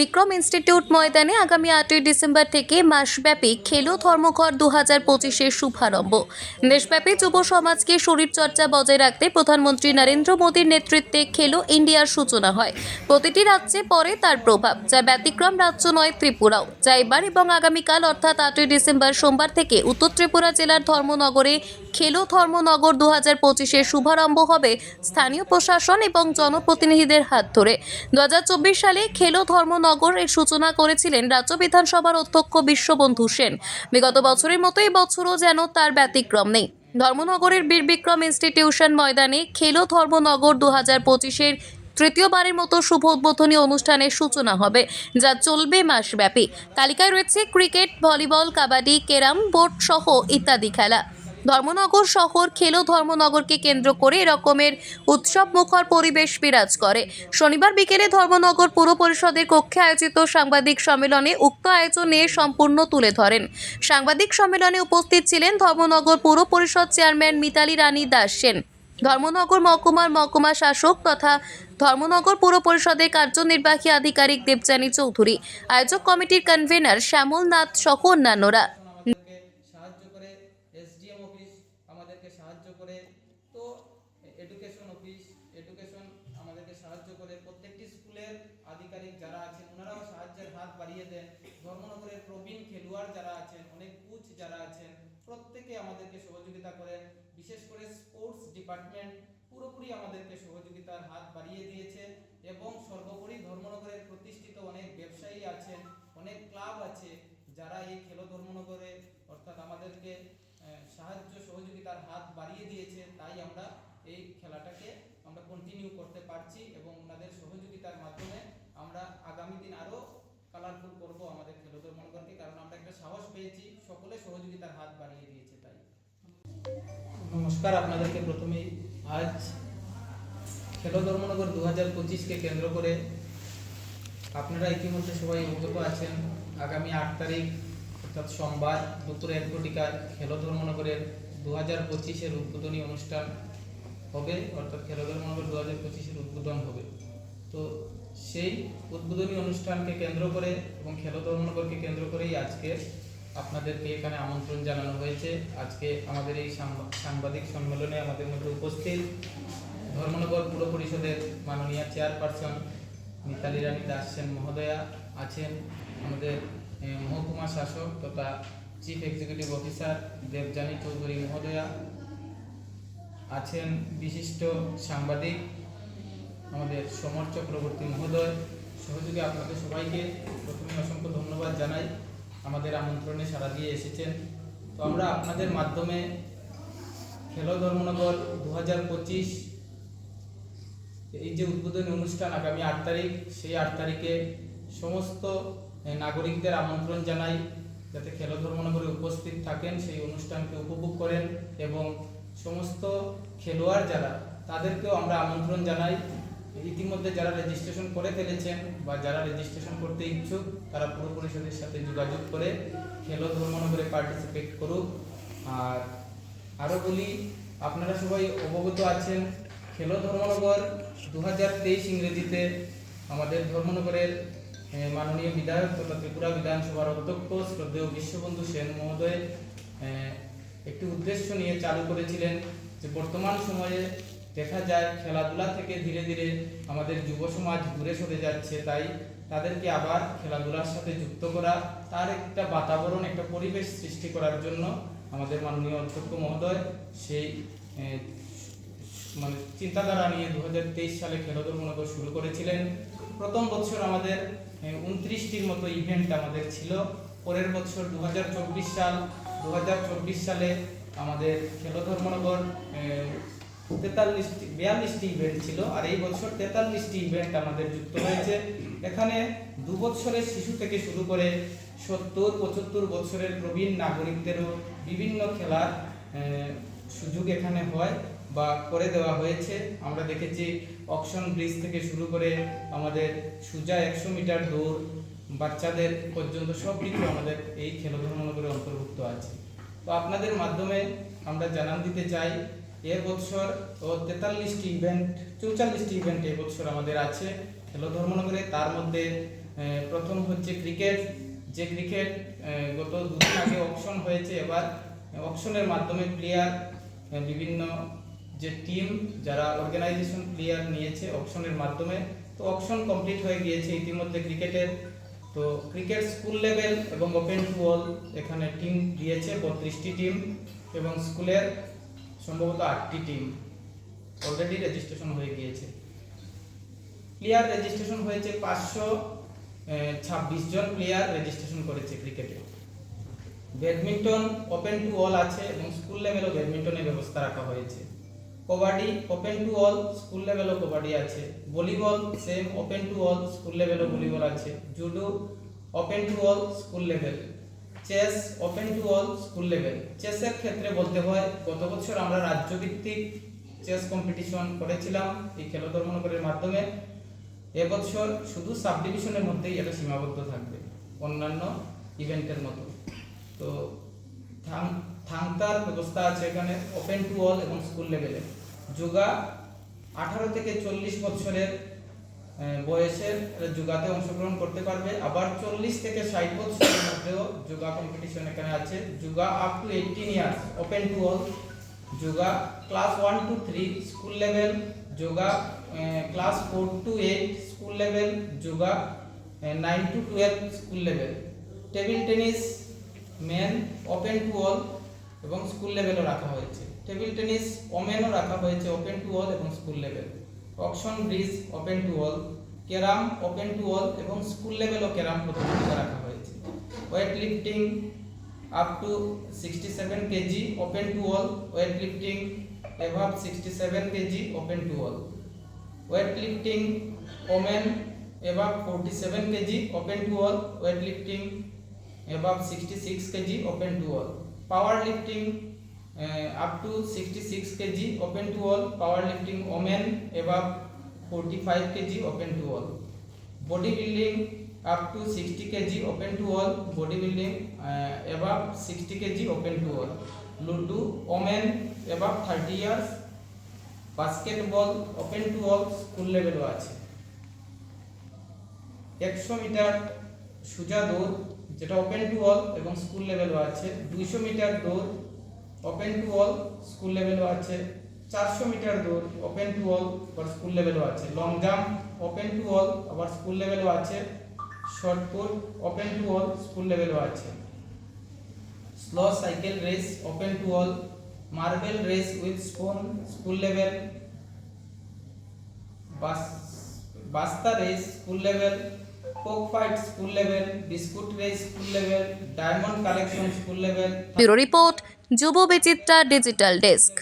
Birbikram institute ময়দানে আগামী আটই ডিসেম্বর থেকে মাসব্যাপী খেলো ধর্মঘর দু হাজার পঁচিশের শুভারম্ভ। দেশব্যাপী যুব সমাজকে শরীরচর্চা বজায় রাখতে প্রধানমন্ত্রী নরেন্দ্র মোদীর নেতৃত্বে খেলো ইন্ডিয়ার সূচনা হয়। প্রতিটি রাজ্যে পরে তার প্রভাব, যা ব্যতিক্রম রাজ্য নয়, ত্রিপুরাও। যা এবার এবং আগামীকাল, অর্থাৎ আটই ডিসেম্বর সোমবার থেকে উত্তর ত্রিপুরা জেলার ধর্মনগরে খেলো ধর্মনগর দু হাজার পঁচিশের শুভারম্ভ হবে স্থানীয় প্রশাসন এবং জনপ্রতিনিধিদের হাত ধরে। দু হাজার চব্বিশ সালে খেলো ধর্মনগর এর সূচনা করেছিলেন রাজ্য বিধানসভার অধ্যক্ষ বিশ্ববন্ধু সেন। বিগত বছরের মতো বছরও যেন তার ব্যতিক্রম নেই। ধর্মনগরের বীর বিক্রম ইনস্টিটিউশন ময়দানে খেলো ধর্মনগর দু হাজার পঁচিশের তৃতীয়বারের মতো শুভ উদ্বোধনী অনুষ্ঠানের সূচনা হবে, যা চলবে মাসব্যাপী। তালিকায় রয়েছে cricket, volleyball, kabaddi, carrom board সহ ইত্যাদি খেলা। ধর্মনগর শহর খেলো ধর্মনগরকে কেন্দ্র করে এরকমের উৎসব মুখর পরিবেশ বিরাজ করে। শনিবার বিকেলে ধর্মনগর পুর পরিষদের কক্ষে আয়োজিত সাংবাদিক সম্মেলনে উক্ত আয়োজন সম্পূর্ণ তুলে ধরেন। সাংবাদিক সম্মেলনে উপস্থিত ছিলেন ধর্মনগর পুর পরিষদ চেয়ারম্যান মিতালি রানী দাস সেন। ধর্মনগর মহকুমার মহকুমা শাসক তথা ধর্মনগর পুর পরিষদের কার্যনির্বাহী আধিকারিক দেবযানী চৌধুরী। আয়োজক কমিটির কনভেনার শ্যামল নাথ সহ অন্যান্যরা আমাদেরকে সাহায্য করে এসডিএম অফিস আমাদেরকে সাহায্য করে তো এডুকেশন অফিস এডুকেশন আমাদেরকে সাহায্য করে প্রত্যেকটি স্কুলের আধিকারিক যারা আছেন ওনারাও সাহায্যের হাত বাড়িয়ে দেন ধর্মনগরের প্রবীণ খেলোয়াড় যারা আছেন, অনেক কোচ যারা আছেন, প্রত্যেকে আমাদেরকে সহযোগিতা করেন বিশেষ করে স্পোর্টস ডিপার্টমেন্ট পুরোপুরি আমাদেরকে সহযোগিতার হাত বাড়িয়ে দিয়েছে এবং সর্বোপরি ধর্মনগরের প্রতিষ্ঠিত অনেক ব্যবসায়ী আছেন, অনেক ক্লাব আছে যারা এই খেলো ধর্মনগরে অর্থাৎ আমাদেরকে সাহায্য সহযোগিতার হাত বাড়িয়ে দিয়েছে, তাই আমরা এই খেলাটাকে আমরা কন্টিনিউ করতে পারছি এবং ওনাদের সহযোগিতার মাধ্যমে আমরা আগামী দিন আরও সকলে সহযোগিতার হাত বাড়িয়ে দিয়েছে তাই। নমস্কার আপনাদেরকে প্রথমেই আজ খেলো ধর্মনগর দু হাজার পঁচিশকে কেন্দ্র করে আপনারা ইতিমধ্যে সবাই অবগত আছেন। আগামী আট তারিখ, অর্থাৎ সোমবার দুপুরে এক কোটিকার খেলো ধর্মনগরের দু হাজার পঁচিশের উদ্বোধনী অনুষ্ঠান হবে, অর্থাৎ খেলো ধর্মনগর দু হাজার পঁচিশের উদ্বোধন হবে। তো সেই উদ্বোধনী অনুষ্ঠানকে কেন্দ্র করে এবং খেলো ধর্মনগরকে কেন্দ্র করেই আজকে আপনাদেরকে এখানে আমন্ত্রণ জানানো হয়েছে। আজকে আমাদের এই সাংবা- সাংবাদিক সম্মেলনে আমাদের মধ্যে উপস্থিত ধর্মনগর পুর পরিষদের মাননীয় চেয়ারপারসন মিতালি রানী দাস সেন মহোদয়া আছেন, আমাদের মহকুমা শাসক তথা chief executive officer Debjani Chowdhury মহোদয়া আছেন, বিশিষ্ট সাংবাদিক আমাদের সমর চক্রবর্তী মহোদয়। সহযোগী আপনাদের সবাইকে প্রথমে অসংখ্য ধন্যবাদ জানাই। আমাদের আমন্ত্রণে সাড়া দিয়ে এসেছেন। তো আমরা আপনাদের মাধ্যমে খেলো ধর্মনগর দু হাজার পঁচিশ এই যে উদ্বোধনী অনুষ্ঠান আগামী আট তারিখ, সেই আট তারিখে সমস্ত নাগরিকদের আমন্ত্রণ জানাই, যাতে খেলো ধর্মনগরে উপস্থিত থাকেন, সেই অনুষ্ঠানকে উপভোগ করেন এবং সমস্ত খেলোয়াড় যারা, তাদেরকেও আমরা আমন্ত্রণ জানাই। ইতিমধ্যে যারা রেজিস্ট্রেশন করে ফেলেছেন বা যারা রেজিস্ট্রেশন করতে ইচ্ছুক, তারা পুরো পরিষদের সাথে যোগাযোগ করে খেলো ধর্মনগরে পার্টিসিপেট করুক। আর আরও বলি, আপনারা সবাই অবগত আছেন, খেলো ধর্মনগর দু হাজার তেইশ ইংরেজিতে আমাদের ধর্মনগরের মাননীয় বিধায়ক তথা ত্রিপুরা বিধানসভার অধ্যক্ষ শ্রদ্ধেয় বিশ্ববন্ধু সেন মহোদয় একটি উদ্দেশ্য নিয়ে চালু করেছিলেন যে বর্তমান সময়ে দেখা যায়, খেলাধুলা থেকে ধীরে ধীরে আমাদের যুব সমাজ দূরে সরে যাচ্ছে, তাই তাদেরকে আবার খেলাধুলার সাথে যুক্ত করা, তার একটা বাতাবরণ, একটা পরিবেশ সৃষ্টি করার জন্য আমাদের মাননীয় অধ্যক্ষ মহোদয় সেই মানে চিন্তাধারা নিয়ে দু হাজার তেইশ সালে খেলাধুলা মনোকর শুরু করেছিলেন। প্রথম বছর আমাদের উনত্রিশটির মতো ইভেন্ট আমাদের ছিল। পরের বছর দু হাজার চব্বিশ সাল দু হাজার চব্বিশ সালে আমাদের খেলো ধর্মনগর তেতাল্লিশটি বিয়াল্লিশটি ইভেন্ট ছিল, আর এই বছর তেতাল্লিশটি ইভেন্ট আমাদের যুক্ত হয়েছে। এখানে দু বছরের শিশু থেকে শুরু করে সত্তর, পঁচাত্তর বছরের প্রবীণ নাগরিকদেরও বিভিন্ন খেলার সুযোগ এখানে হয় বা করে দেওয়া হয়েছে। আমরা দেখেছি অকশন ব্রিজ থেকে শুরু করে আমাদের সুজা একশো মিটার দৌড়, বাচ্চাদের পর্যন্ত সব কিছু আমাদের এই খেলো ধর্মনগরে অন্তর্ভুক্ত আছে। তো আপনাদের মাধ্যমে আমরা জানান দিতে চাই এর বছর ও তেতাল্লিশটি ইভেন্ট চৌচল্লিশটি ইভেন্ট এবছর আমাদের আছে খেলো ধর্মনগরে। তার মধ্যে প্রথম হচ্ছে ক্রিকেট যে ক্রিকেট গত দুদিন আগে অপশন হয়েছে। এবার অপশনের মাধ্যমে প্লেয়ার বিভিন্ন যে টিম যারা অর্গানাইজেশন প্লেয়ার নিয়েছে অপশনের মাধ্যমে, তো অপশন কমপ্লিট হয়ে গিয়েছে ইতিমধ্যে ক্রিকেটের তো ক্রিকেট স্কুল লেভেল এবং ওপেন টু এখানে টিম দিয়েছে বত্রিশটি টিম এবং স্কুলের সম্ভবত আটটি টিম অলরেডি রেজিস্ট্রেশন হয়ে গিয়েছে। প্লেয়ার রেজিস্ট্রেশন হয়েছে পাঁচশো ছাব্বিশ জন প্লেয়ার রেজিস্ট্রেশন করেছে ক্রিকেটে ব্যাডমিন্টন ওপেন টু অল আছে এবং স্কুল লেভেলও ব্যাডমিন্টনের ব্যবস্থা রাখা হয়েছে। Kabaddi open to all school লেভেলও kabaddi আছে। Volleyball same open to all school লেভেলও volleyball আছে। Judo open to all school level chess open to all school level চেসের ক্ষেত্রে বলতে হয়, গত বছর আমরা রাজ্যভিত্তিক চেস কম্পিটিশন করেছিলাম এই খেলোধর্মনগরের মাধ্যমে। এবছর শুধু সাব ডিভিশনের মধ্যেই এটা সীমাবদ্ধ থাকবে, অন্যান্য ইভেন্টের মতো। তো থাংতার ব্যবস্থা আছে এখানে ওপেন টু অল এবং স্কুল লেভেলে যোগা আঠারো থেকে চল্লিশ বছরের বয়সের যোগাতে অংশগ্রহণ করতে পারবে। আবার চল্লিশ থেকে ষাট বছরের মধ্যেও যোগা কম্পিটিশন এখানে আছে। Yoga up to eighteen years open to all yoga class one two three school level yoga class four to eight school level yoga nine to twelve school level table tennis men open to all এবং school লেভেলও রাখা হয়েছে। Table tennis ওমেনও রাখা হয়েছে open to all এবং school level auction bridge open to all carrom open to all এবং school লেভেলও ক্যারাম প্রতিযোগিতা রাখা হয়েছে weight lifting up to sixty seven KG open to all weight lifting above 67 kg open to all weight lifting women above 47 kg open to all weight lifting above 66 kg open to all power lifting uh, up to sixty six KG open to all power lifting women above forty five KG open to all body building up to sixty KG open to all body building above sixty KG open to all ludo women above thirty years basketball open to all school লেভেলও আছে। একশো metre সোজা দৌড়, যেটা open to all এবং school লেভেলও আছে। দুইশো metre দৌড় ওপেন টু অল স্কুল লেভেলও আছে। চারশো মিটার দৌড় ওপেন টু অল আবার স্কুল লেভেলও আছে। Long jump open to all আবার স্কুল লেভেলও আছে। Shot put open to all school লেভেলও আছে। Slow cycle race open to all marble race with spoon school level bus Basta race school level cock fight school level biscuit race school level diamond collection school level report Yuba Bichitra digital desk.